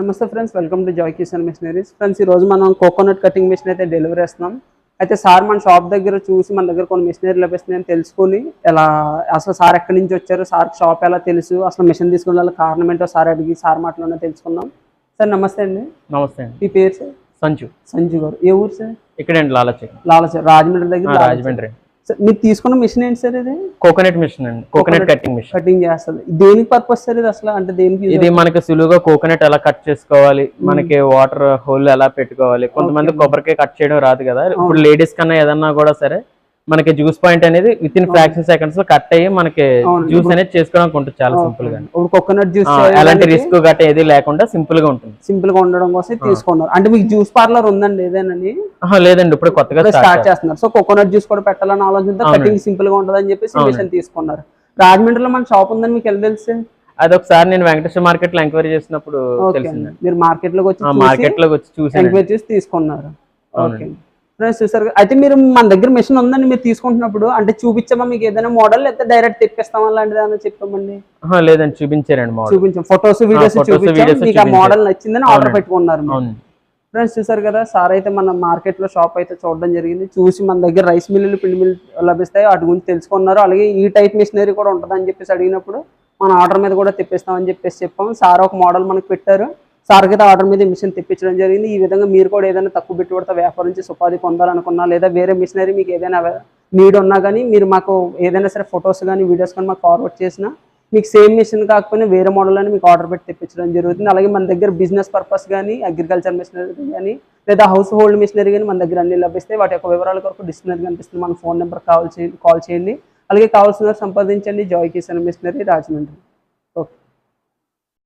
నమస్తే friends welcome to Joy Kishan machineries. Friends ఈ రోజు మనం కోకోనట్ కటింగ్ మిషన్ అయితే డెలివరీ చేస్తున్నాం. అయితే సార్ మన షాప్ దగ్గర చూసి మన దగ్గర కొన్ని మిషనరీ లభిస్తున్నాయని తెలుసుకొని ఎలా అసలు సార్ ఎక్కడి నుంచి వచ్చారు సార్ షాప్ ఎలా తెలుసు అసలు మిషన్ తీసుకున్న కారణం ఏంటో సార్ అడిగి సార్ మాటలోనే తెలుసుకుందాం. సార్ నమస్తే అండి. నమస్తే మీ పేరు సార్? సంచు. సంజు గారు. ఏ ఊరు సార్? ఇక్కడండి లాలచి లాల సార్ రాజమండ్రి దగ్గర. రాజమండ్రి. సార్ మీరు తీసుకున్న మిషన్ ఏంటి సార్ ఇది? కోకోనట్ మిషన్ అండి. కోకోనట్ కటింగ్ మిషన్ కటింగ్ చేస్తుంది. దేనికి పర్పస్ సార్ ఇది అసలు? అంటే దేనికి ఇది మనకి సులువుగా కోకోనట్ ఎలా కట్ చేసుకోవాలి? మనకి వాటర్ హోల్ ఎలా పెట్టుకోవాలి? కొంతమంది కొబ్బరికాయ కట్ చేయడం రాదు కదా. ఇప్పుడు లేడీస్ కన్నా ఏదన్నా కూడా సరే మనకి జ్యూస్ పాయింట్ అనేది విత్ ఇన్ ఫ్రాక్షన్ సెకండ్స్లో కట్ అయ్యి మనకి. జ్యూస్ అనేది చేసుకోవడానికి ఉంటుంది చాలా సింపుల్గా కోకోనట్ జ్యూస్ ఎలాంటి రిస్క్ గట్ట ఏది లేకుండా సింపుల్గా ఉంటుంది. సింపుల్గా ఉండడం కోసం తీసుకున్నారు. అంటే మీకు జ్యూస్ పార్లర్ ఉందండి ఏదేనని లేదండి ఇప్పుడు కొత్తగా స్టార్ట్ చేస్తున్నారు. సో కోకోనట్ జ్యూస్ కూడా పెట్టాలని అవునండి. కటింగ్ సింపుల్గా ఉంటదని చెప్పేసి మిషన్ తీసుకున్నారు. రాజమండ్రిలో మన షాప్ ఉందని మీకు ఎలా తెలుసు? అది ఒకసారి నేను వెంకటేశ్వర మార్కెట్లో ఎంక్వైరీ చేసినప్పుడు మీరు మార్కెట్లోకి వచ్చి మార్కెట్లోకి వచ్చి చూసాను ఎంక్వైరీ చేసి తీసుకున్నారు. ఓకే ఫ్రెండ్స్ చూసారు? అయితే మీరు మన దగ్గర మిషన్ ఉందని మీరు తీసుకుంటున్నప్పుడు అంటే చూపించామా మీకు ఏదైనా మోడల్ లేకపోతే డైరెక్ట్ తెప్పిస్తామా లాంటిది చెప్పామండి? లేదండి చూపించారండి చూపించాం. ఫొటోస్ వీడియోస్ చూపించాం. మీకు ఆ. మోడల్ నచ్చిందని ఆర్డర్. పెట్టుకున్నారు ఫ్రెండ్స్ చూసారు కదా? సార్ అయితే మన మార్కెట్లో షాప్ అయితే చూడడం జరిగింది. చూసి మన దగ్గర రైస్ మిల్లులు పిండి మిల్లు లభిస్తాయి. వాటి గురించి తెలుసుకున్నారు. అలాగే ఈ టైప్ మిషనరీ కూడా ఉంటుందని చెప్పేసి అడిగినప్పుడు మన ఆర్డర్ మీద కూడా తెప్పిస్తామని చెప్పేసి చెప్పాం సార్ ఒక మోడల్ మనకు పెట్టారు. సార్ అయితే ఆర్డర్ మీద మిషన్ తెప్పించడం జరిగింది. ఈ విధంగా మీరు కూడా ఏదైనా తక్కువ పెట్టుబడితో వ్యాపారం నుంచి ఉపాధి పొందాలనుకున్నా లేదా వేరే మిషనరీ మీకు ఏదైనా నీడ్ ఉన్నా కానీ మీరు మాకు ఏదైనా సరే ఫొటోస్ కానీ వీడియోస్ కానీ మాకు ఫార్వర్డ్ చేసినా మీకు సేమ్ మిషన్ కాకపోయినా వేరే మోడల్ అని మీకు ఆర్డర్ పెట్టి తెప్పించడం జరుగుతుంది. అలాగే మన దగ్గర బిజినెస్ పర్పస్ కానీ అగ్రికల్చర్ మిషనరీ కానీ లేదా హౌస్ హోల్డ్ మిషనరీ కానీ మన దగ్గర అన్ని లభిస్తాయి. వాటి యొక్క వివరాల కొరకు డిస్ప్లే కనిపిస్తుంది మన ఫోన్ నెంబర్ కాల్ చేయండి. కాల్ చేయండి. అలాగే కావాల్సిన సంప్రదించండి. Joy Kisan machinery Rajahmundry